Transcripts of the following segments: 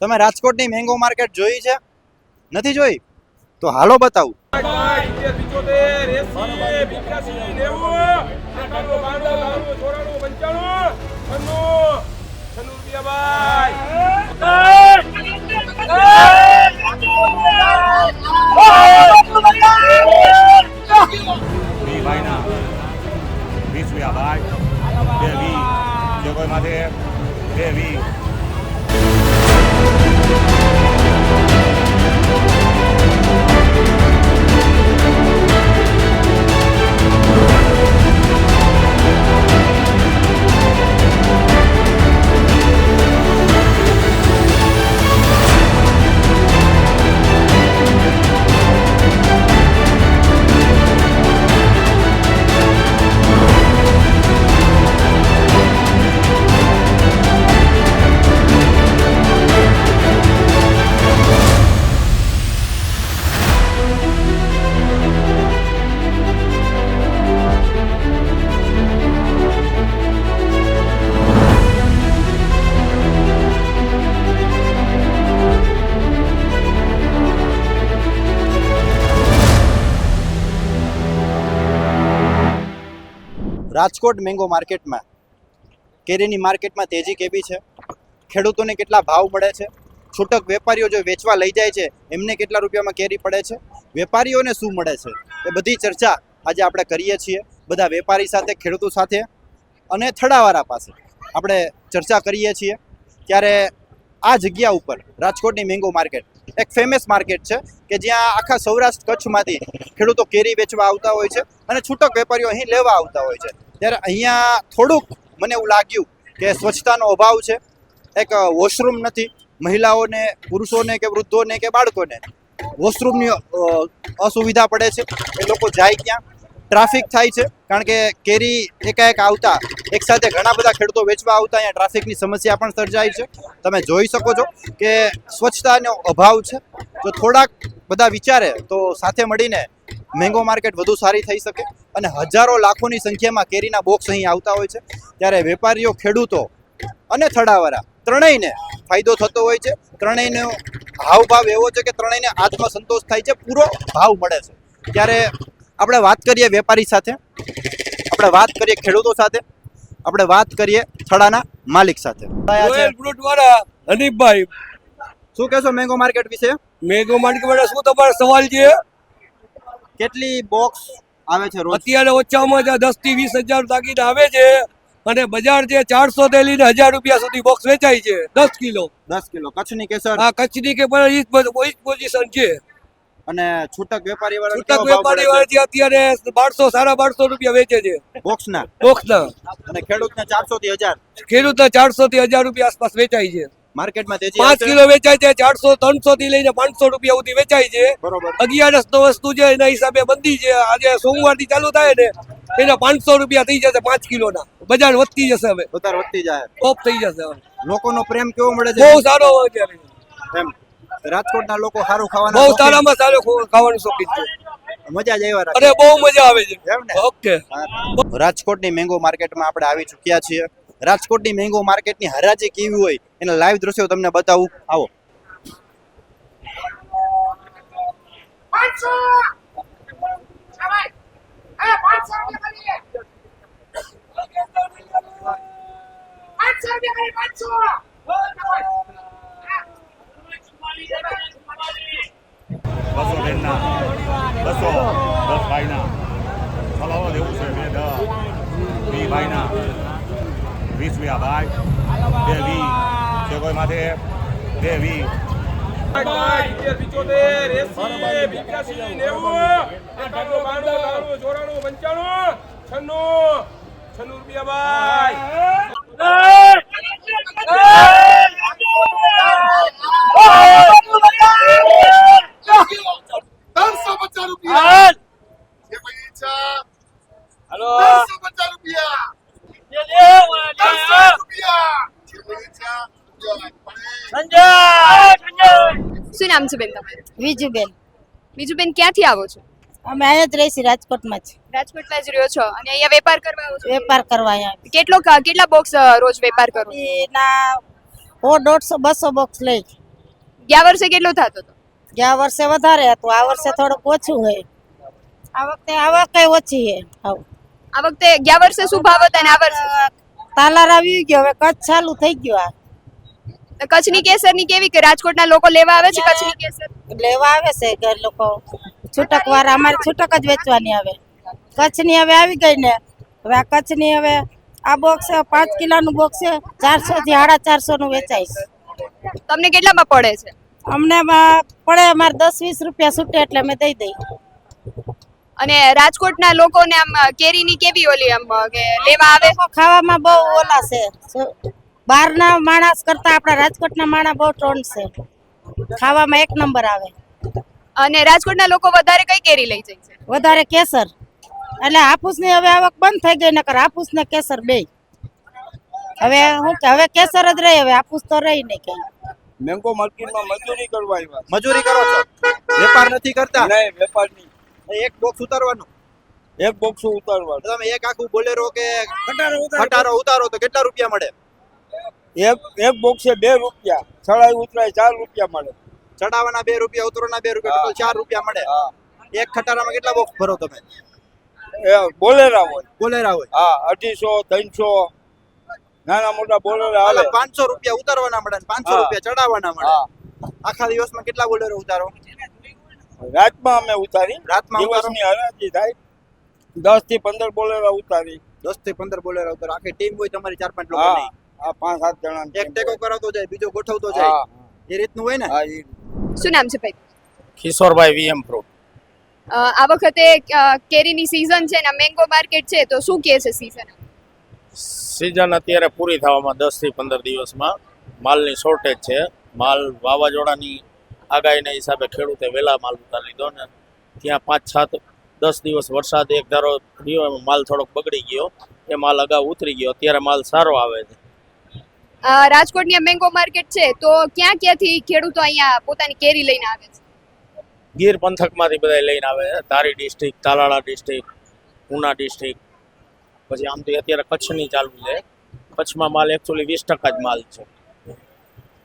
તમે રાજકોટની mango market જોઈ છે? નથી જોઈ? તો હાલો બતાવું. ભાઈ બે વી. કોઈ માથે બે you રાજકોટ મેંગો માર્કેટમાં. કેરીની માર્કેટમાં તેજી કેવી છે? ખેડૂતોને કેટલા ભાવ મળે છે? છૂટક વેપારીઓ જો વેચવા લઈ જાય છે, એમને કેટલા રૂપિયામાં કેરી પડે છે? વેપારીઓને શું મળે છે? એ બધી ચર્ચા આજે આપણે કરીએ છીએ, બધા વેપારી સાથે, ખેડૂતો સાથે અને થડાવાળા પાસે. આપણે ચર્ચા કરીએ છીએ ત્યારે આ જગ્યા ઉપર રાજકોટની મેંગો માર્કેટ એક ફેમસ માર્કેટ છે કે જ્યાં આખા સૌરાષ્ટ્ર કચ્છમાંથી ખેડૂતો કેરી વેચવા આવતા હોય છે અને છૂટક વેપારીઓ અહીં લેવા આવતા હોય છે. ત્યારે અહીંયા થોડુંક મને એવું લાગ્યું કે સ્વચ્છતાનો અભાવ છે. એક વોશરૂમ નથી. મહિલાઓને, પુરુષોને કે વૃદ્ધોને કે બાળકોને વોશરૂમની અસુવિધા પડે છે. એ લોકો જાય ક્યાં? ટ્રાફિક થાય છે. કારણ કે કેરી એકાએક આવતા એકસાથે ઘણા બધા ખેડૂતો વેચવા આવતા, અહીંયા ટ્રાફિકની સમસ્યા પણ સર્જાય છે. તમે જોઈ શકો છો કે સ્વચ્છતાનો અભાવ છે. જો થોડાક બધા વિચારે, તો સાથે મળીને મેંગો માર્કેટ વધુ સારી થઈ શકે અને હજારો લાખોની સંખ્યામાં કેરીના બોક્સ અહીં આવતા હોય છે. ત્યારે વેપારીઓ ખેડૂતો અને થડાવાળા ત્રણેયને ફાયદો થતો હોય છે. ત્રણેયનો હાવભાવ એવો છે કે ત્રણેયને આત્મસંતોષ થાય છે પૂરો ભાવ મળે છે. ત્યારે આપણે વાત કરીએ વેપારી સાથે આપણે વાત કરીએ ખેડૂતો સાથે આપણે વાત કરીએ થડાના માલિક સાથે. હનીફભાઈ. શું કહેશો મેંગો માર્કેટ વિશે? મેંગો માર્કેટ શું તમારો સવાલ છે? કેટલી બોક્સ આવે છે રોજ? અત્યારે ઓછામાં ઓછા દસથી વીસ હજાર તાકીદ આવે છે અને બજાર છે ચારસો થી લઈને હજાર રૂપિયા સુધી બોક્સ વેચાય છે દસ કિલો. દસ કિલો. કચ્છની કેસર? હા કચ્છની કે પણ ઈ જ પોઝિશન છે. અને છૂટક વેપારી વાળા છૂટક વેપારી વાળા અત્યારે બારસો સાડા બારસો રૂપિયા વેચે છે. બોક્સના બોક્સના અને ખેડૂતને ચારસો થી હજાર? ખેડૂતના ચારસો થી હજાર રૂપિયા આસપાસ વેચાય છે. માર્કેટમાં તેજી પાંચ કિલો વેચાય છે ચારસો ત્રણસો થી લઈને પાંચસો રૂપિયા સુધી વેચાય છે. બરોબર. અગિયારસ નો વસ્તુ છે એના હિસાબે બંધી છે. આજે સોમવારથી ચાલુ થાય ને એના પાંચસો રૂપિયા થઈ જશે પાંચ કિલો ના બજાર વધતી જશે હવે. બજાર વધતી જાય. ટોપ થઈ જશે હવે. લોકોનો પ્રેમ કેવો મળે છે? બહુ સારો હોય છે એમ. રાજકોટના લોકો સારું ખાવાના બહુ સારામાં સારો ખાવાનું શોખીન છે. મજા જ આવ્યા રાખે. બહુ મજા આવે છે? ઓકે રાજકોટની મેંગો માર્કેટમાં આપણે આવી ચૂક્યા છીએ. રાજકોટની મેંગો માર્કેટની હરાજી કેવી હોય એના લાઈવ દ્રશ્યો તમને બતાવું. આવો. બસો ભાઈ ના બસો દેવું છે બે દસ. વી ભાઈના. વીસ રૂપિયા ભાઈ બે વી. જે કોઈ માથે. બે વી. ત્રણસો પચાસ રૂપિયા એ કોઈ ઈચ્છા ત્રણસો પચાસ રૂપિયા ત્રણસો રૂપિયા એ કોઈ ઈચ્છા જો, પડે. શું નામ છે બેન તમારું? વિજુબેન. બીજું બેન ક્યાંથી આવો છો? અમે અહીંયા જ રહીશું રાજકોટમાં જ. રાજકોટમાં જ રહ્યો છો. અને અહીંયા વેપાર કરવા આવો છો? વેપાર કરવા અહીંયા કેટલો કેટલા બોક્સ રોજ વેપાર કરો એના ઓ દોઢસો બસો બોક્સ લઈ. ગયા વર્ષે કેટલો થતો હતો? ગયા વર્ષે વધારે હતું. આ વર્ષે થોડુંક ઓછું હોય. આ વખતે આવક કઈ ઓછી છે. હાવ. આ વખતે ગયા વર્ષે શું ભાવ હતા ને આ વર્ષે? તાલાર આવી ગયો. હવે કચ્છ ચાલુ થઈ ગયો આ. કચ્છની કેસરની કેવી કે રાજકોટના લોકો લેવા આવે છે કચ્છની કેસર? લેવા આવે છે ઘર લોકો. છૂટક વાળા અમારે છૂટક જ વેચવાની આવે કચ્છની હવે આવી ગઈ ને. હવે આ કચ્છની હવે આ બોક્સ પાંચ કિલોનું બોક્સ છે ચારસો થી સાડા ચારસો નું વેચાય છે. તમને કેટલામાં પડે છે? અમને પડે અમારે દસ વીસ રૂપિયા છૂટે એટલે અમે દઈ દઈ અને રાજકોટના લોકોને આમ કેરીની કેવી ઓલી આમ કે લેવા આવે? ખાવામાં બહુ ઓલા છે. બહારના માણસ કરતા આપણા રાજકોટના માણસ બહુ ટ્રોન છે. ખાવામાં એક નંબર આવે. અને રાજકોટના લોકો વધારે કઈ કેરી લઈ જાય છે? વધારે કેસર. એટલે હાફૂસની હવે આવક બંધ થઈ ગઈ નકર હાફૂસ ને કેસર બે હવે હું કે હવે કેસર જ રહી હવે હાફૂસ તો રહી નહીં કઈ મેંગો માર્કેટમાં મજૂરી કરવા આવ્યા મજૂરી કરો છો? વેપાર નથી કરતા? નહીં વેપારની એક બોક્સ ઉતારવાનો. એક બોક્સ ઉતારવાનો. તમે એક આખું બોલેરો કે ખટારો ઉતારો તો કેટલા રૂપિયા મળે? એક એક બોક્સે બે રૂપિયા. ચડાઈ ઉતરાય ચાર રૂપિયા મળે. ચડાવવાના બે રૂપિયા ઉતરવાના બે રૂપિયા ટોટલ ચાર રૂપિયા મળે. એક ખટારામાં કેટલા બોક્સ ભરો તમે? બોલેરા હોય. બોલેરા હોય. હા અઢીસો ત્રણસો. નાના મોટા બોલેરા આવે પાંચસો રૂપિયા ઉતારવાના મળે પાંચસો રૂપિયા ચડાવવાના મળે. આખા દિવસમાં કેટલા બોલેરો ઉતારો? રાતમાં અમે ઉતારી. રાતમાં દિવસની હરાજી થાય. દસથી પંદર બોલેરા ઉતારી. દસથી પંદર બોલેરો ઉતારો. આખી ટીમ હોય તમારી ચાર પાંચ હા આ પાંચ સાત જણા એક ટેકો કરાવતો જાય બીજો ગોઠવતો જાય. એ રીતનું હોય ને? હા એ શું નામ છે ભાઈ? કિશોરભાઈ વીએમ ફ્રૂટ અ, આ વખતે અ, કેરીની સીઝન છે ને મેંગો માર્કેટ છે તો શું કે છે સીઝન સિઝન અત્યારે પૂરી થવામાં દસથી પંદર દિવસમાં માલની શોર્ટેજ છે. માલ વાવાઝોડાની આગાહીના હિસાબે ખેડૂતે વહેલા માલ ઉતારી લીધો ને ત્યાં પાંચ સાત દસ દિવસ વરસાદ એક ધારો થયો એમાં માલ થોડોક બગડી ગયો એ માલ અગાઉ ઉતરી ગયો અત્યારે માલ સારો આવે છે. રાજકોટની આ મેંગો માર્કેટ છે તો ક્યાં ક્યાંથી ખેડૂતો અહીંયા પોતાની કેરી લઈને આવે છે? ગીર પંથકમાંથી બધા લઈને આવે છે. Dhari district Talala district Una district પછી આમ તો અત્યારે કચ્છની ચાલુ છે. કચ્છમાં માલ એકચ્યુઅલી વીસ ટકા જ માલ છે.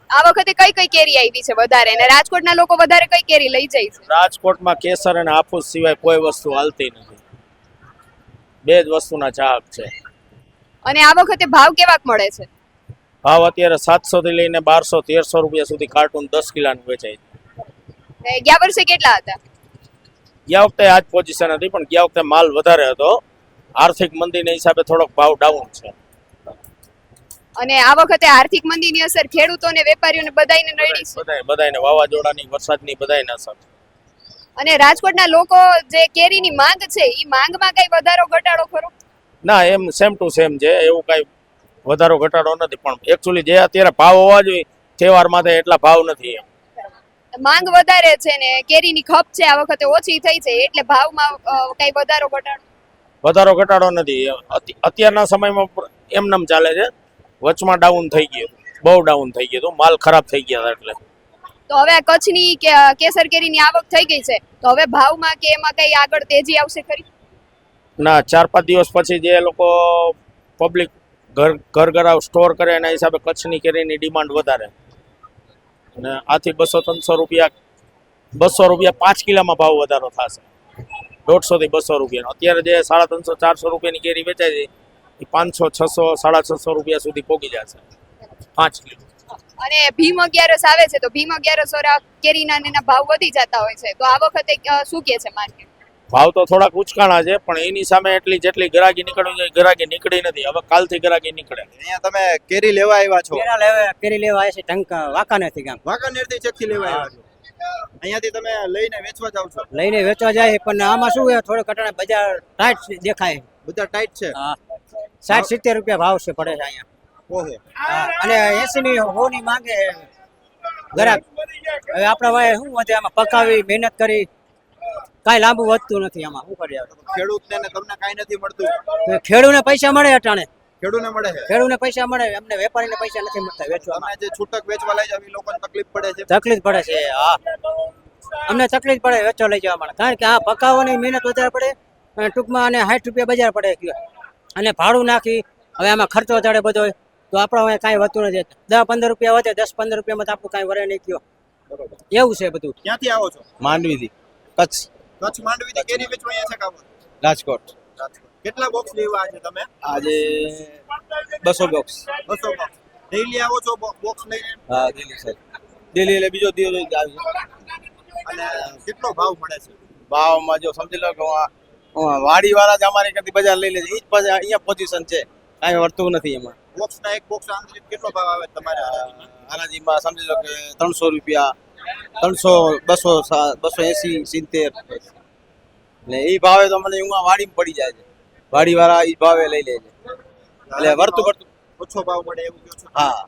આ વખતે કઈ કઈ કેરી આવી છે વધારે? અને રાજકોટના લોકો વધારે કઈ કેરી લઈ જાય છે? રાજકોટમાં કેસર અને હાફૂસ સિવાય કોઈ વસ્તુ હાલતી નથી. બે જ વસ્તુના ચાહક છે. અને આ વખતે ભાવ કેવાક મળે છે? ભાવ અત્યારે સાતસો થી લઈને બારસો તેરસો રૂપિયા સુધી કાર્ટૂન દસ કિલાનું વેચાય છે. ગયા વર્ષે કેટલા હતા? ગયા વખતે આ જ પોઝિશન હતી પણ ગયા વખતે માલ વધારે હતો. આર્થિક મંદીના હિસાબે થોડોક ભાવ ડાઉન છે. અને આ વખતે આર્થિક મંદીની અસર ખેડૂતોને વેપારીઓને બધાયને નડી છે. બધાય બધાયને વાવાઝોડાની વરસાદની બધાયને અસર. અને રાજકોટના લોકો જે કેરીની માંગ છે એ માંગમાં કઈ વધારો ઘટાડો ખરો? ના એમ સેમ ટુ સેમ છે. એવું કાંઈ વધારો ઘટાડો નથી પણ એકચ્યુઅલી જે અત્યારે ભાવ હોવા જોઈએ તહેવાર માટે એટલા ભાવ નથી એમ. માંગ વધારે છે ને કેરીની ખપ છે આ વખતે ઓછી થઈ છે એટલે ભાવમાં કઈ વધારો ઘટાડો વધારો ઘટાડો નથી અત્યારના સમયમાં એમનેમ ચાલે છે વચમાં ડાઉન થઈ ગયું બહુ ડાઉન થઈ ગયું માલ ખરાબ થઈ ગયા એટલે. તો હવે કચ્છની કેસર કેરીની આવક થઈ ગઈ છે તો હવે ભાવમાં કે એમાં કઈ આગળ તેજી આવશે ખરી? ના ચાર પાંચ દિવસ પછી જે લોકો પબ્લિક ઘર ઘર ઘર સ્ટોર કરે એના હિસાબે કચ્છની કેરીની ડિમાન્ડ વધારે. અને આથી બસો ત્રણસો રૂપિયા, બસો રૂપિયા પાંચ કિલોમાં ભાવ વધારો થશે. દોઢસોથી બસો રૂપિયાનો. અત્યારે જે સાડા ત્રણસો, ચારસો રૂપિયાની કેરી વેચાય છે, એ પાંચસો, છસો, સાડા છસો રૂપિયા સુધી પહોંચી જશે. પાંચ કિલો. અને ભીમ અગિયારસ આવે છે, તો ભીમ અગિયારસ કેરીના ભાવ વધી જતા હોય છે. તો આ વખતે શું કે છે માર્કેટ? ભાવ તો થોડાક ઉચકાણા છે પણ એની સામે એટલી જેટલી ગ્રાહકી નીકળવી જોઈએ ગ્રાહકી નીકળી નથી. હવે કાલથી ગ્રાહકી નીકળે. અહીંયા તમે કેરી લેવા આવ્યા છો? કેરા લેવા કેરી લેવા આવ્યા છે ટંક વાંકાનેરથી ગામ. વાંકાનેરથી ચેકથી લેવા આવ્યા છો? અહીંયાથી તમે લઈને વેચવા જાવ છો? લઈને વેચવા જાય પણ આમાં શું છે થોડો કટાણા બજાર ટાઈટ દેખાય. બધા ટાઈટ છે? હા. સાઠ સિત્તેર રૂપિયા ભાવ છે પડે છે અહીંયા. ઓહો. હા, અને એસી ની હો ની માંગે ગરાક હવે આપણા ભાઈ શું વધે આમાં પકાવી મહેનત કરી કાંઈ લાંબુ વધતું નથી આમાં શું કરી? ખેડૂતને તમને કાંઈ નથી મળતું? ખેડૂને પૈસા મળે અટાણે. ખેડૂને મળે છે? ખેડૂને પૈસા મળે એમને વેપારીને પૈસા નથી મળતા વેચવામાં. અમે જે છૂટક વેચવા લઈ જાવ એ લોકોને તકલીફ પડે છે. તકલીફ પડે છે હા. અમને તકલીફ પડે વેચવા લઈ જવા માટે કારણ કે આ પકાવવાની મહેનત વધારે પડે અને ટૂંકમાં અને સાઠ રૂપિયા બજાર પડે અને ભાડું નાખી હવે આમાં ખર્ચો વધારે બધો તો આપણે હવે કાંઈ વધતું નથી. દસ પંદર રૂપિયા વધે દસ પંદર રૂપિયામાં તો આપણું કાંઈ વરે નહીં કયો. એવું છે બધું. ક્યાંથી આવો છો? માંડવીથી કચ્છ. કચ્છ માંડવીથી કેરી વેચવા અહીંયા છે કાવો રાજકોટ. કેટલા બોક્સ લેવા આજે તમે? આજે બસો બોક્સ બસો બોક્સ ડેઈલી આવો છો બોક્સ લઈને? હા દિલ્હી સર દિલ્હી એટલે બીજો દિવસ આવી. અને કેટલો ભાવ મળે છે? ભાવમાં જો સમજી લો કે વાડી વાળા જ અમારી કરતી બજાર લઈ લે છે. એ જ પછી અહીંયા પોઝિશન છે. કાંઈ વર્તું નથી એમાં. બોક્સ ના એક બોક્સ આંતરિક કેટલો ભાવ આવે તમારે? હરાજીમાં સમજી લો કે ત્રણસો રૂપિયા ત્રણસો બસો બસો એસી સિત્તેર. એટલે એ ભાવે તો મને હું વાડીમાં પડી જાય છે. વાડી વાળા એ ભાવે લઈ લે છે. એટલે વર્તું વર્તું. ઓછો ભાવ મળે એવું કહો હા.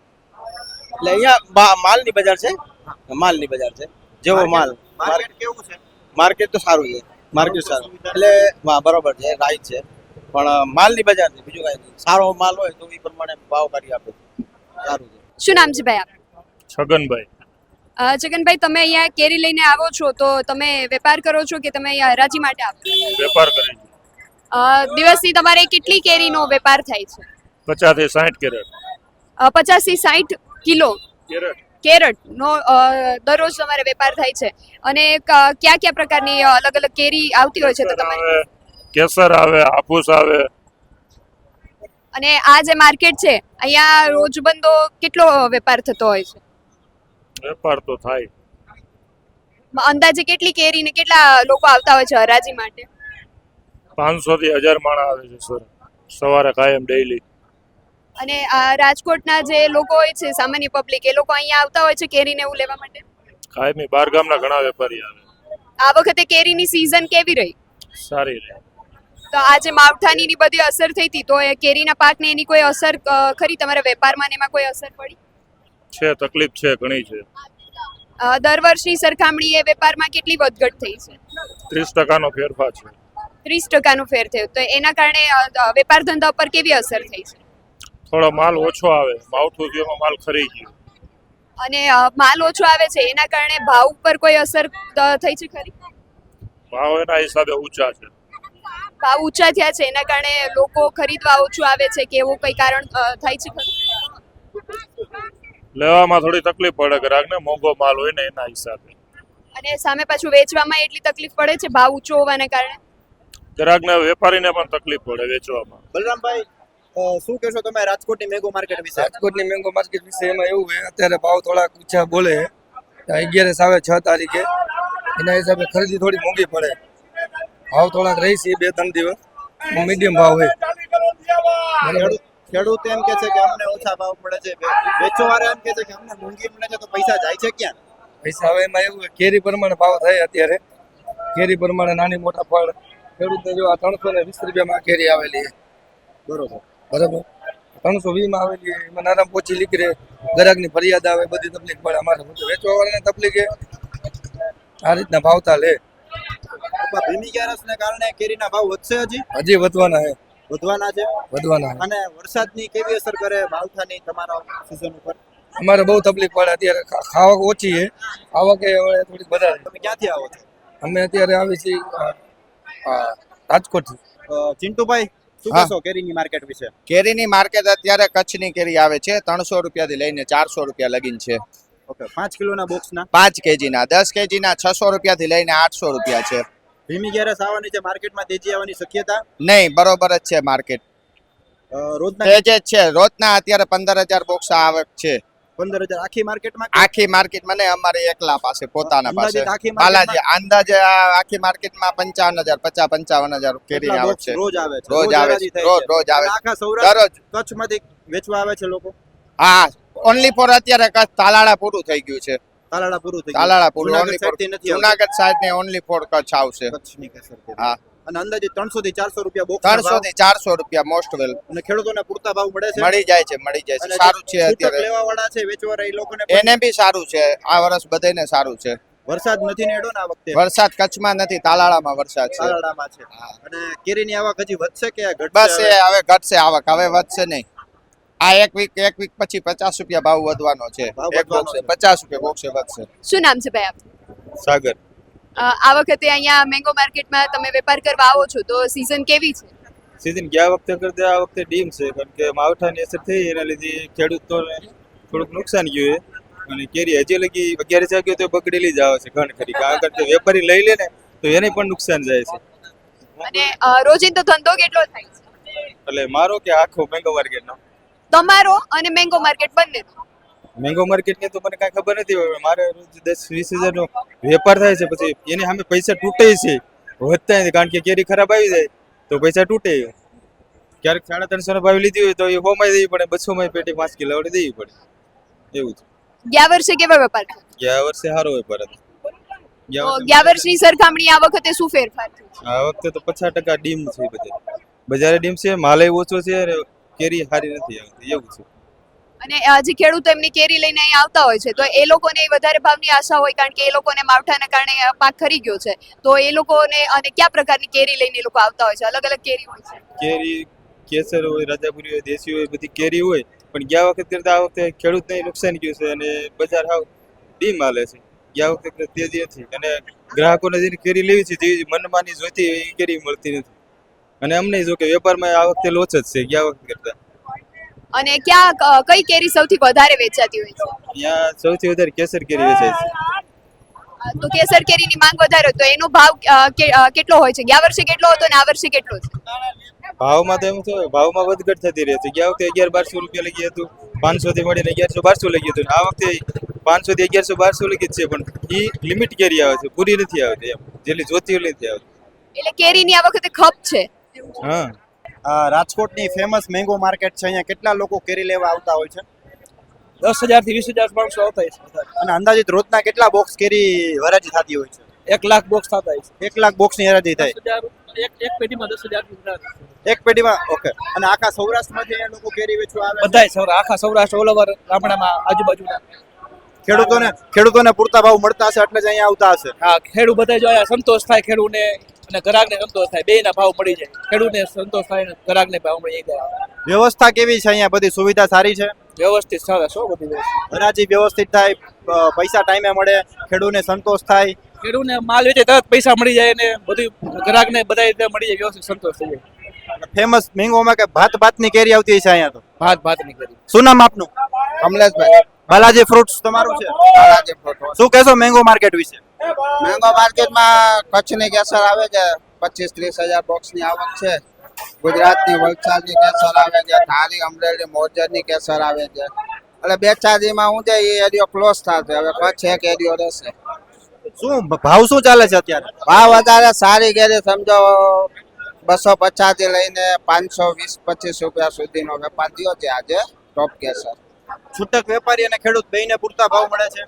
એટલે અહીંયા માલની બજાર છે? માલની બજાર છે. જેવો માલ. માર્કેટ કેવું છે? માર્કેટ તો સારું છે. માર્કેટ સારું. એટલે હા બરોબર છે રાઈટ છે. પણ માલની બજાર છે બીજું કાંઈ નહીં. સારો માલ હોય તો એ પ્રમાણે ભાવ કરી આપે. સારું છે. શું નામ છે ભાઈ આપ છગનભાઈ. અ, જગનભાઈ તમે અહીંયા કેરી લઈને આવો છો તો તમે વેપાર કરો છો કે તમે અહીંયા હરાજી માટે આવો વેપાર કરે છે. દિવસની તમારે કેટલી કેરીનો વેપાર થાય છે? પચાસથી સાઠ કેરેટ. પચાસથી સાઠ કિલો? કેરેટ. નો દરરોજ તમારે વેપાર થાય છે. અને કયા કયા પ્રકારની અલગ અલગ કેરી આવતી હોય છે તો તમારે? કેસર આવે હાફૂસ આવે. અને આ જે માર્કેટ છે અહીંયા રોજબંધો કેટલો વેપાર થતો હોય છે? વેપાર તો થાય. અંદાજે કેટલી કેરી ને કેટલા લોકો આવતા હોય છે હરાજી માટે? પાંચસો થી હજાર માણા આવે છે સર સવારે કાયમ ડેઈલી અને આ રાજકોટના જે લોકો હોય છે સામાન્ય પબ્લિક એ લોકો અહીંયા આવતા હોય છે કેરીને એવું લેવા માટે? કાયમી બાર ગામના ઘણા વેપારી આવે. આ વખતે કેરીની સિઝન કેવી રહી? સારી રહી. તો આજે માવઠાની ની બધી અસર થઈ હતી તો એ કેરીના પાકને એની કોઈ અસર ખરી? તમારા વેપારમાં ને એમાં કોઈ અસર પડી? છે તકલીફ છે ઘણી છે. દર વર્ષની સરખામણીએ વેપારમાં કેટલી વધઘટ થઈ છે? ત્રીસ ટકાનો ફેરફાર છે. ત્રીસ ટકાનો ફેર થયો. તો એના કારણે વેપાર ધંધા ઉપર કેવી અસર થઈ છે? થોડો માલ ઓછો આવે. માવઠું થયું માલ ખરી ગયો. અને માલ ઓછો આવે છે એના કારણે ભાવ ઉપર કોઈ અસર થઈ છે ખરી? ભાવ એના હિસાબે ઊંચા છે. ભાવ ઊંચા થયા છે એના કારણે લોકો ખરીદવા ઓછું આવે છે કે એવું કઈ કારણ થાય છે ખરું? લેવામાં થોડી તકલીફ પડે ગ્રાહકને મોંઘો માલ હોય ને એના હિસાબે. અને સામે પાછું વેચવામાં એટલી તકલીફ પડે છે ભાવ ઊંચો હોવાને કારણે? ગ્રાહકને વેપારીને પણ તકલીફ પડે વેચવામાં. બલરામભાઈ શું કહેશો તમે રાજકોટની મેંગો માર્કેટ વિશે? રાજકોટની મેંગો માર્કેટ વિશે એમાં એવું છે અત્યારે ભાવ થોડાક ઊંચા બોલે અગિયાર અગિયારસ આવે છ તારીખે. એના હિસાબે ખરીદી થોડી મોંઘી પડે. ભાવ થોડાક રહી છે બે ત્રણ દિવસ. મીડિયમ ભાવ હોય ખેડૂત એમ કે છે કે અમને ઓછા ભાવ પડે છે વેચવાવાળા એમ કે છે કે અમને મોંઘી મળે છે તો પૈસા જાય છે ક્યાં? પૈસા હવે એમાં એવું કેરી પ્રમાણે ભાવ થાય અત્યારે. કેરી પ્રમાણે નાની મોટા ફળ. ખેડૂતને જો આ ત્રણસો ને વીસ રૂપિયામાં કેરી આવેલી બરોબર. બરોબર? ત્રણસો વીસમાં આવેલી એમાં નાના પોચી નીકળે ગ્રાહકની ફરિયાદ આવે બધી તકલીફ પડે અમારે. બધું વેચવાવાળાને તકલીફ આ રીતના ભાવતા લે ભીમી ભીની ગ્યારસને કારણે કેરીના ભાવ વધશે હજી? હજી વધવાના છે. વધવાના છે. વધવાના અને વરસાદની કેવી અસર કરે માવઠાની તમારા સિઝન ઉપર? અમારે બહુ તકલીફ પડે. અત્યારે આવક ખાવક ઓછી છે. આવકે હવે થોડીક વધારે. તમે ક્યાંથી આવો છો? અમે અત્યારે આવી છીએ રાજકોટ રાજકોટથી. ચિંટુભાઈ શું કહેશો કેરીની માર્કેટ વિશે? કેરીની માર્કેટ અત્યારે કચ્છની કેરી આવે છે. ત્રણસો રૂપિયાથી લઈને ચારસો રૂપિયા લગીન છે. ઓકે પાંચ કિલોના બોક્સના? પાંચ કેજીના. દસ કેજીના છસો રૂપિયાથી લઈને આઠસો રૂપિયા છે. ભીમી ગ્યારસ આવવાની છે માર્કેટમાં તેજી આવવાની શક્યતા? નહીં બરોબર જ છે માર્કેટ. રોજના તે છે રોજના અત્યારે પંદર હજાર બોક્સ આવક છે. પંદર હજાર. આખી માર્કેટમાં આખી માર્કેટ મને અમારે એકલા પાસે પોતાના પાસે. બાલાજી અંદાજે આખી માર્કેટમાં પંચાવન હજાર પચાસ પંચાવન હજાર કેરી આવે છે. રોજ આવે છે રોજ આવે છે રોજ રોજ આવે આખા સૌરાષ્ટ્ર કચ્છમાંથી વેચવા આવે છે લોકો? હા ઓનલી ફોર અત્યારે કચ્છ તાલાળા પૂરું થઈ ગયું છે. તાલાળા પૂરું થઈ તાલાળા પૂરું જુનાગઢ સાઈડ ને ઓનલી ફોર કચ્છ આવશે. કચ્છની કેસર હા. અને અંદાજે ત્રણસો થી ચારસો રૂપિયા બોક્સ ત્રણસો થી ચારસો રૂપિયા મોસ્ટ વેલ અને ખેડૂતોને પૂરતા ભાવ મળે છે? મળી જાય છે મળી જાય છે. સારું છે અત્યારે. લેવા વાળા છે વેચવા એ લોકોને એને બી સારું છે. આ વર્ષ બધાને સારું છે. વરસાદ નથી નેડો ને આ વખતે? વરસાદ કચ્છમાં નથી તાલાળામાં વરસાદ છે. તાલાળામાં છે. અને કેરીની આવક હજી વધશે કે ઘટશે બસ? હવે ઘટશે આવક. હવે વધશે નહીં. આ એક વીક એક વીક પછી પચાસ રૂપિયા ભાવ વધવાનો છે. એક બોક્સે પચાસ રૂપિયા બોક્સે વધશે. શું નામ છે ભાઈ આપ સાગર. આ વખતે અહીંયા મેંગો માર્કેટમાં તમે વેપાર કરવા આવો છો તો સીઝન કેવી છે? સીઝન ગયા વખતે કરતા આ વખતે ડીમ છે કારણ કે માવઠાની અસર થઈ એના લીધે ખેડૂતોને થોડુંક નુકસાન ગયું છે. અને કેરી હજી લગી અગિયાર જાગ્યો તો બગડેલી જ આવે છે ઘણ ખરી. કારણ કે વેપારી લઈ લે ને તો એને પણ નુકસાન જાય છે. અને રોજિંદો ધંધો કેટલો થાય છે? એટલે મારો કે આખો મેંગો માર્કેટનો તમારો અને મેંગો માર્કેટ બંને મેંગો માર્કેટની તો મને કાંઈ ખબર નથી હવે મારે રોજ દસ વીસ હજારનો વેપાર થાય છે પછી એની સામે પૈસા તૂટે છે. વધતા નથી કારણ કે કેરી ખરાબ આવી જાય તો પૈસા તૂટે. ક્યારેક સાડા ત્રણસો નો ભાવ લીધી હોય તો એ હોમાં દેવી પડે બસો માં પેટી પાંચ કિલો વડે દેવી પડે. એવું છે. ગયા વર્ષે કેવા વેપાર ગયા વર્ષે સારો વેપાર હતો. ગયા વર્ષની સરખામણી આ વખતે શું ફેરફાર આ વખતે તો પચાસ ટકા ડીમ છે બધે બજારે ડીમ છે માલે ઓછો છે કેરી સારી નથી આવતી એવું છે. અને આજે જે ખેડૂતો એમની કેરી લઈને અહીં આવતા હોય છે તો એ લોકોને વધારે ભાવની આશા હોય કારણ કે એ લોકોને માવઠાના કારણે પાક ખરી ગયો છે. તો એ લોકોને અને કયા પ્રકારની કેરી લઈને એ લોકો આવતા હોય છે? અલગ અલગ કેરી હોય છે. કેરી કેસર હોય રાજાપુરી હોય દેશી હોય બધી કેરી હોય પણ ગયા વખત કરતા આ વખતે ખેડૂતને નુકસાન ગયું છે અને બજાર હાવ ડીમ હાલે છે. ગયા વખતે તેજી નથી અને ગ્રાહકોને જેની કેરી લેવી છે જેવી મનમાની જોઈતી એ કેરી મળતી નથી. અને અમને જો કે વેપારમાં આ વખતે લોચ જ છે ગયા વખત કરતા. અને ક્યાં કઈ કેરી સૌથી વધારે વેચાતી હોય છે? અહીંયા સૌથી વધારે કેસર કેરી વેચાય છે. તો કેસર કેરીની માંગ વધારે તો એનો ભાવ કેટલો હોય છે? ગયા વર્ષે કેટલો હતો અને આ વર્ષે કેટલો છે? ભાવમાં તો એમ થયું ભાવમાં વધઘટ થતી રહે છે. ગયા વખતે અગિયાર બારસો રૂપિયા લગી હતું પાંચસો થી મળીને અગિયારસો બારસો લગી હતું. આ વખતે પાંચસો થી અગિયારસો બારસો લગી છે પણ એ લિમિટ કેરી આવે છે. પૂરી નથી આવતી એમ. જેટલી જોતી નથી આવતી. એટલે કેરીની આ વખતે ખપ છે? હા. રાજકોટની ફેમસ મેંગો માર્કેટ છે અહીંયા કેટલા લોકો કેરી લેવા આવતા હોય છે? દસ હજારથી વીસ હજાર માણસો આવતા હોય અને અંદાજિત રોજના કેટલા બોક્સ કેરી હરાજી થતી હોય છે? એક લાખ બોક્સ થતા હોય એક લાખ બોક્સની હરાજી થાય. એક પેટીમાં દસ હજાર એક પેટીમાં ઓકે અને આખા સૌરાષ્ટ્રમાંથી લોકો કેરી વેચવા આવે બધા આખા સૌરાષ્ટ્ર ઓલ ઓવર ગામડામાં આજુબાજુના. ખેડૂતોને ખેડૂતોને પૂરતા ભાવ મળતા હશે એટલે જ અહીંયા આવતા હશે. હા ખેડૂત બધા જો અહીંયા સંતોષ થાય ખેડૂતને અને ગ્રાહકને સંતોષ થાય. બેયના ભાવ મળી જાય. ખેડૂતને સંતોષ થાય અને ગ્રાહકને ભાવ મળી જાય. વ્યવસ્થા કેવી છે અહીંયા? બધી સુવિધા સારી છે? વ્યવસ્થિત સરસ હો બધી હરાજી વ્યવસ્થિત થાય પૈસા ટાઈમે મળે ખેડૂતને સંતોષ થાય. ખેડૂતને માલ વેચે તરત પૈસા મળી જાય અને બધું ગ્રાહકને બધા રીતે મળી જાય વ્યવસ્થિત સંતોષ થઈ જાય. ફેમસ મેંગોમાં કે ભાત ભાતની કેરી આવતી છે અહીંયા તો? ભાત ભાતની કેરી કરી. શું નામ આપનું? કમલેશભાઈ. બાલાજી ફ્રૂટ્સ તમારું છે? બાલાજી ફ્રૂટ શું કહેશો મેંગો માર્કેટ વિશે? મેંગો માર્કેટમાં કચ્છની કેસર આવે છે પચીસ ત્રીસ હજાર બોક્સની આવક છે. ગુજરાતની વલસાડની કેસર આવે છે ધારી અમરેલી મોરજરની કેસર આવે છે. એટલે બે ચાર દીમાં હું છે એ એરિયો ક્લોઝ થશે. હવે કચ્છ એક એરિયો રહેશે. શું ભાવ શું ચાલે છે અત્યારે? ભાવ વધારે સારી કેરી સમજો બસો પચાસથી લઈને પાંચસો વીસ પચીસ રૂપિયા સુધીનો વેપાર થયો છે આજે ટોપ કેસર છૂટક વેપારી અને ખેડૂત બેયને પૂરતા ભાવ મળે છે?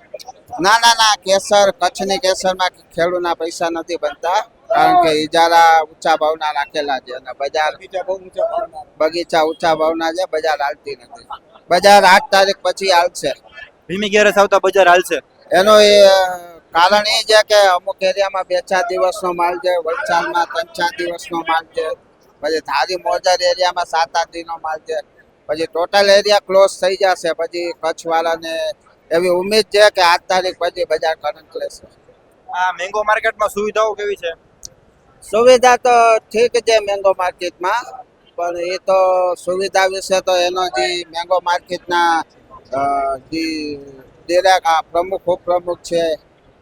ના ના ના કેસર કચ્છની કેસરમાં ખેડૂતના પૈસા નથી બનતા. કારણ કે ઇજારા ઊંચા ભાવના રાખેલા છે અને બજાર બગીચા ઊંચા ભાવના છે. બજાર હાલતી નથી. બજાર આઠ તારીખ પછી હાલશે. ભીમી ગેરસ આવતા બજાર હાલશે? એનો એ કારણ એ છે કે અમુક એરિયામાં બે ચાર દિવસનો માલ છે વલસાડમાં ત્રણ ચાર દિવસનો માલ છે. પછી ધારી મોજર એરિયામાં સાત આઠ દિનનો માલ છે. પછી ટોટલ એરિયા ક્લોઝ થઈ જશે. પછી કચ્છ વાળાને એવી ઉમેદ છે કે આઠ તારીખ પછી બજાર કરંટ લેશે. આ મેંગો માર્કેટમાં સુવિધાઓ કેવી છે? સુવિધા તો ઠીક છે મેંગો માર્કેટમાં પણ એ તો સુવિધા વિશે તો એનો જે મેંગો માર્કેટના જે ડેરેક આ પ્રમુખ ઉપપ્રમુખ છે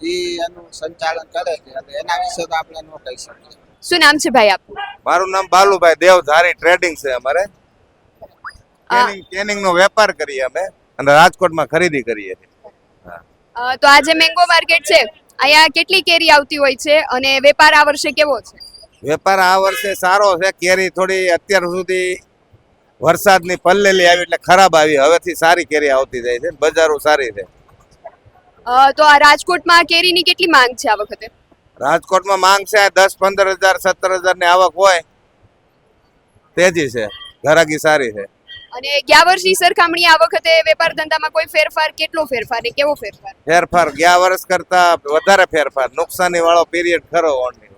એ એનું સંચાલન કરે છે. એના વિશે તો આપણે ન કહી શકીએ. શું નામ છે ભાઈ આપનું? મારું નામ બાલુભાઈ દેવધારી ટ્રેડિંગ છે અમારે. કેનિંગ નો વેપાર કરીએ અમે અને રાજકોટમાં ખરીદી કરીએ તો આજે મેંગો માર્કેટ છે. અહીંયા કેટલી કેરી આવતી હોય છે અને વેપાર આ વર્ષે કેવો છે? વેપાર આ વર્ષે સારો છે. કેરી થોડી અત્યાર સુધી વરસાદની પલ્લેલી આવી એટલે ખરાબ આવી. હવેથી સારી કેરી આવતી જાય છે. બજારો સારી છે. તો આ રાજકોટમાં કેરીની કેટલી માંગ છે આ વખતે? રાજકોટમાં માંગ છે દસ પંદર હજાર સત્તર હજારની આવક હોય. તેજી છે. ઘરાકી સારી છે. અને ગયા વર્ષની સરખામણી આ વખતે વેપાર ધંધામાં કોઈ ફેરફાર કેટલો ફેરફાર ને કેવો ફેરફાર? ફેરફાર ગયા વર્ષ કરતા વધારે ફેરફાર. નુકસાની વાળો પીરિયડ ખરો ઓણની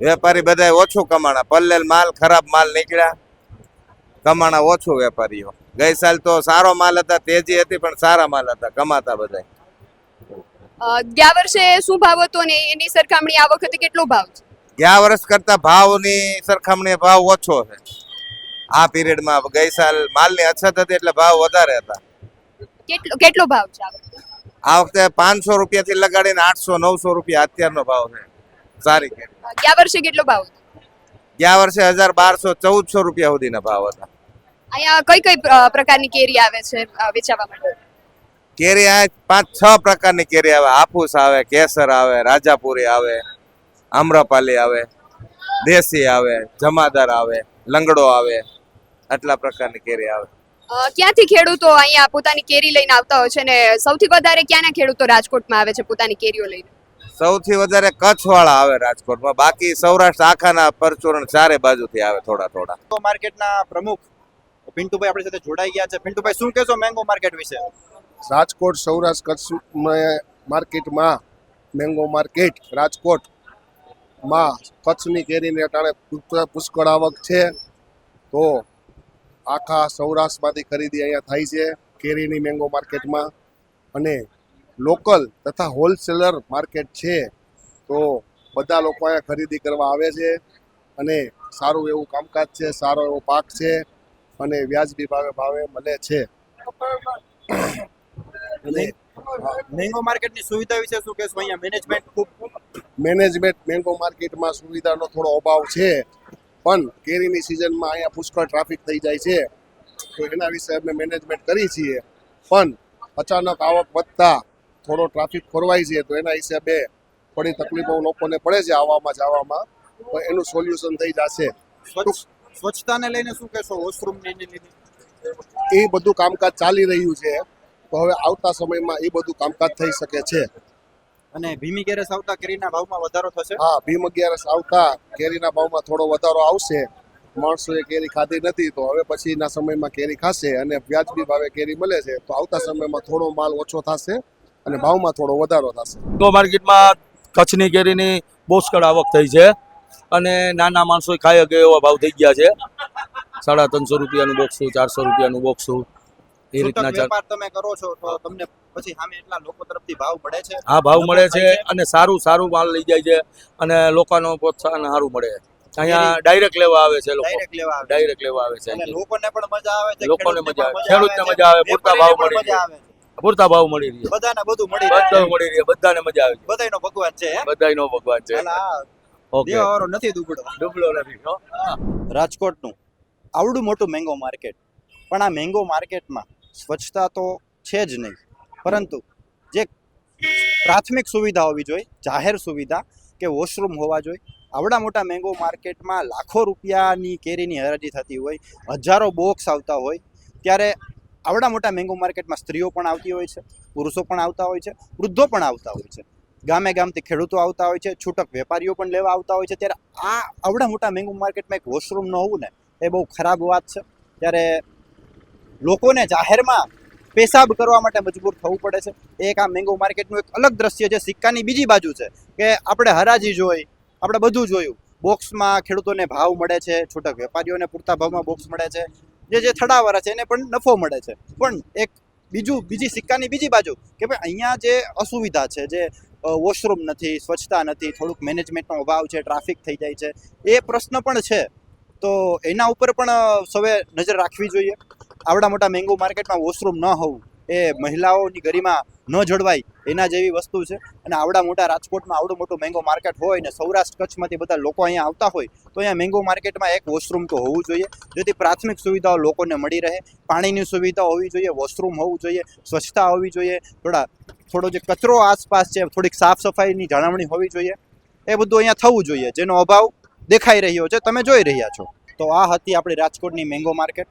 વેપારી બધાય ઓછું કમાણા. પલ્લેલ માલ ખરાબ માલ નીકળ્યા. કમાણા ઓછું વેપારીઓ. ગઈ સાલ તો સારો માલ હતા તેજી હતી પણ સારા માલ હતા. કમાતા બધા ગયા વર્ષે શું ભાવ હતો ને એની સરખામણી આ વખતે કેટલો ભાવ છે? ગયા વર્ષ કરતા ભાવની સરખામણી ભાવ ઓછો છે. આ પીરિયડમાં ગઈ સાલ માલની અછત હતી એટલે ભાવ વધારે હતા. કેટલો કેટલો ભાવ છે આ વખતે? આ રૂપિયા પાંચસો રૂપિયાથી લગાડીને આઠસો નવસો રૂપિયા અત્યારનો ભાવ છે. સારી કેરી ગયા વર્ષે કેટલો ભાવ ગયા વર્ષે હજાર બારસો ચૌદસો રૂપિયા સુધીના ભાવ હતા. અહીંયા કઈ કઈ પ્રકારની કેરી આવે છે વેચાવા માટે? કેરી આ પાંચ છ પ્રકારની કેરી આવે. હાફૂસ આવે કેસર આવે રાજાપુરી આવે આમ્રપાલી આવે દેશી આવે જમાદાર આવે લંગડો આવે. આટલા પ્રકારની કેરી આવે? ક્યાંથી ખેડૂતો અહીંયા પોતાની કેરી લઈને આવતા હોય છે ને સૌથી વધારે ક્યાંના ખેડૂતો રાજકોટમાં આવે છે પોતાની કેરીઓ લઈને? સૌથી વધારે કચ્છ વાળા આવે રાજકોટમાં. બાકી સૌરાષ્ટ્ર આખાના પરચુરણ ચારે બાજુથી આવે થોડા થોડા. માર્કેટના પ્રમુખ પિન્ટુભાઈ આપણી સાથે જોડાઈ ગયા છે. પિન્ટુભાઈ શું કહેશો મેંગો માર્કેટ વિશે? રાજકોટ સૌરાષ્ટ્ર કચ્છ માર્કેટમાં મેંગો માર્કેટ રાજકોટમાં કચ્છની કેરીને અટાણે પુષ્કળ- પુષ્કળ આવક છે. તો આખા સૌરાષ્ટ્રમાંથી ખરીદી અહીંયા થાય છે કેરીની મેંગો માર્કેટમાં. અને લોકલ તથા હોલસેલર માર્કેટ છે તો બધા લોકો અહીંયા ખરીદી કરવા આવે છે. અને સારું એવું કામકાજ છે સારો એવો પાક છે અને વ્યાજબી ભાવે ભાવે મળે છે. અને મેંગો માર્કેટની સુવિધા વિશે શું કહેશો? અહીંયા મેનેજમેન્ટ ખૂબ મેનેજમેન્ટ મેંગો માર્કેટમાં સુવિધાનો થોડો અભાવ છે. પણ કેરીની સિઝનમાં અહીંયા પુષ્કળ ટ્રાફિક થઈ જાય છે. તો એના વિશે અમે મેનેજમેન્ટ કરી છીએ. પણ અચાનક આવક વધતા થોડો ટ્રાફિક ખોરવાય છે તો એના હિસાબે થોડી તકલીફો લોકોને પડે છે આવવામાં જવામાં. તો એનું સોલ્યુશન થઈ જશે. સ્વચ્છતાને લઈને શું કહેશો? વોશરૂમની એ બધું કામકાજ ચાલી રહ્યું છે. તો હવે આવતા સમયમાં એ બધું કામકાજ થઈ શકે છે. અને ભીમી ગેરેસ આવતા કેરીના ભાવમાં વધારો થશે? હા ભીમ અગિયારસ આવતા કેરીના ભાવમાં થોડો વધારો આવશે. માણસોએ કેરી ખાધી નથી તો હવે પછીના સમયમાં કેરી ખાશે અને વ્યાજબી ભાવે કેરી મળે છે તો આવતા સમયમાં થોડો માલ ઓછો થશે અને ભાવમાં થોડો વધારો થશે. તો માર્કેટમાં કચ્છની કેરીની બોસ્કડ આવક થઈ છે અને નાના માણસો ખાઈ શકે એવા ભાવ થઈ ગયા છે. સાડા ત્રણસો રૂપિયાનું બોક્સું ચારસો રૂપિયાનું બોક્સું એ રીતના વેપાર તમે કરો છો તો તમને પછી સામે એટલા લોકો તરફથી ભાવ મળે છે? હા ભાવ મળે છે અને સારું સારું માલ લઈ જાય છે અને લોકોનો પ્રોત્સાહન સારું મળે અહીંયા ડાયરેક્ટ લેવા આવે છે લોકો. ડાયરેક્ટ લેવા આવે ડાયરેક્ટ લેવા આવે છે લોકોને પણ મજા આવે છે લોકોને મજા આવે. ખેડૂતને મજા આવે, પૂરતા ભાવ મળી આવે પૂરતા ભાવ મળી રહે. બધાને બધું મળી બધું મળી રહે. બધાને મજા આવે બધાયનો ભગવાન છે બધાયનો ભગવાન છે. ઓકે. દેવાવાળો નથી દુબળો. દુબળો નથી રાજકોટનું આવડું મોટું મેંગો માર્કેટ પણ આ મેંગો માર્કેટમાં સ્વચ્છતા તો છે જ નહીં. પરંતુ જે પ્રાથમિક સુવિધા હોવી જોઈએ, જાહેર સુવિધા કે વોશરૂમ હોવા જોઈએ. આવડા મોટા મેંગો માર્કેટમાં લાખો રૂપિયાની કેરીની હરાજી થતી હોય, હજારો બોક્સ આવતા હોય, ત્યારે આવડા મોટા મેંગો માર્કેટમાં સ્ત્રીઓ પણ આવતી હોય છે, પુરુષો પણ આવતા હોય છે, વૃદ્ધો પણ આવતા હોય છે. ગામે ગામથી ખેડૂતો આવતા હોય છે, છૂટક વેપારીઓ પણ લેવા આવતા હોય છે. ત્યારે આ આવડા મોટા મેંગો માર્કેટમાં એક વોશરૂમ ન હોવું ને, એ બહુ ખરાબ વાત છે. ત્યારે લોકોને જાહેરમાં પેશાબ કરવા માટે મજબૂર થવું પડે છે. એક આ મેંગો માર્કેટનું એક અલગ દ્રશ્ય છે. સિક્કાની બીજી બાજુ છે કે આપણે હરાજી જોઈ, આપણે બધું જોયું. બોક્સમાં ખેડૂતોને ભાવ મળે છે, છૂટક વેપારીઓને પૂરતા ભાવમાં બોક્સ મળે છે. જે જે થડાવાળા છે, એને પણ નફો મળે છે. પણ એક બીજું, બીજી સિક્કાની બીજી બાજુ કે ભાઈ અહીંયા જે અસુવિધા છે, જે વોશરૂમ નથી, સ્વચ્છતા નથી, થોડુંક મેનેજમેન્ટનો અભાવ છે ટ્રાફિક થઈ જાય છે, એ પ્રશ્ન પણ છે. તો એના ઉપર પણ સૌએ નજર રાખવી જોઈએ. આવડા મોટા મેંગો માર્કેટમાં વોશરૂમ ન હોવું, એ મહિલાઓની ગરિમા ન જળવાય એના જેવી વસ્તુ છે. અને આવડા મોટા રાજકોટમાં આવડું મોટું મેંગો માર્કેટ હોય ને સૌરાષ્ટ્ર કચ્છમાંથી બધા લોકો અહીંયા આવતા હોય, તો અહીંયા મેંગો માર્કેટમાં એક વોશરૂમ તો હોવું જોઈએ, જેથી પ્રાથમિક સુવિધાઓ લોકોને મળી રહે, પાણીની સુવિધા હોવી જોઈએ વોશરૂમ હોવું જોઈએ, સ્વચ્છતા હોવી જોઈએ, થોડા, થોડો જે કચરો આસપાસ છે, થોડીક સાફ સફાઈની જાળવણી હોવી જોઈએ, એ બધું અહીંયા થવું જોઈએ, જેનો અભાવ દેખાઈ રહ્યો છે, તમે જોઈ રહ્યા છો. તો આ હતી આપણી રાજકોટની મેંગો માર્કેટ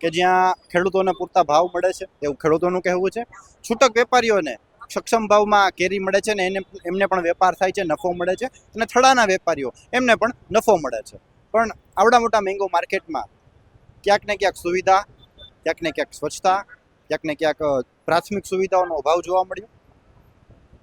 કે જ્યાં ખેડૂતોને પૂરતા ભાવ મળે છે, એવું ખેડૂતોનું કહેવું છે. છૂટક વેપારીઓને સક્ષમ ભાવમાં કેરી મળે છે ને એને, એમને પણ વેપાર થાય છે, નફો મળે છે અને થડાના વેપારીઓ, એમને પણ નફો મળે છે. પણ આવડા મોટા મેંગો માર્કેટમાં ક્યાંક ને ક્યાંક સુવિધા, ક્યાંક ને ક્યાંક સ્વચ્છતા, ક્યાંક ને ક્યાંક પ્રાથમિક સુવિધાઓનો અભાવ જોવા મળ્યો.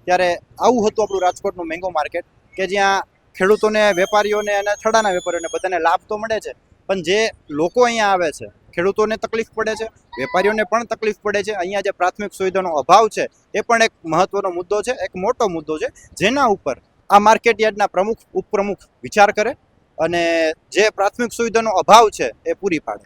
ત્યારે આવું હતું આપણું રાજકોટનું મેંગો માર્કેટ, કે જ્યાં ખેડૂતોને, વેપારીઓને અને થડાના વેપારીઓને બધાને લાભ તો મળે છે, પણ જે લોકો અહીંયા આવે છે ખેડૂતોને તકલીફ પડે છે, વેપારીઓને પણ તકલીફ પડે છે. અહીંયા જે પ્રાથમિક સુવિધાનો અભાવ છે, એ પણ એક મહત્વનો મુદ્દો છે, એક મોટો મુદ્દો છે, જેના ઉપર આ માર્કેટ યાર્ડના પ્રમુખ, ઉપપ્રમુખ વિચાર કરે અને જે પ્રાથમિક સુવિધાનો અભાવ છે, એ પૂરી પાડે.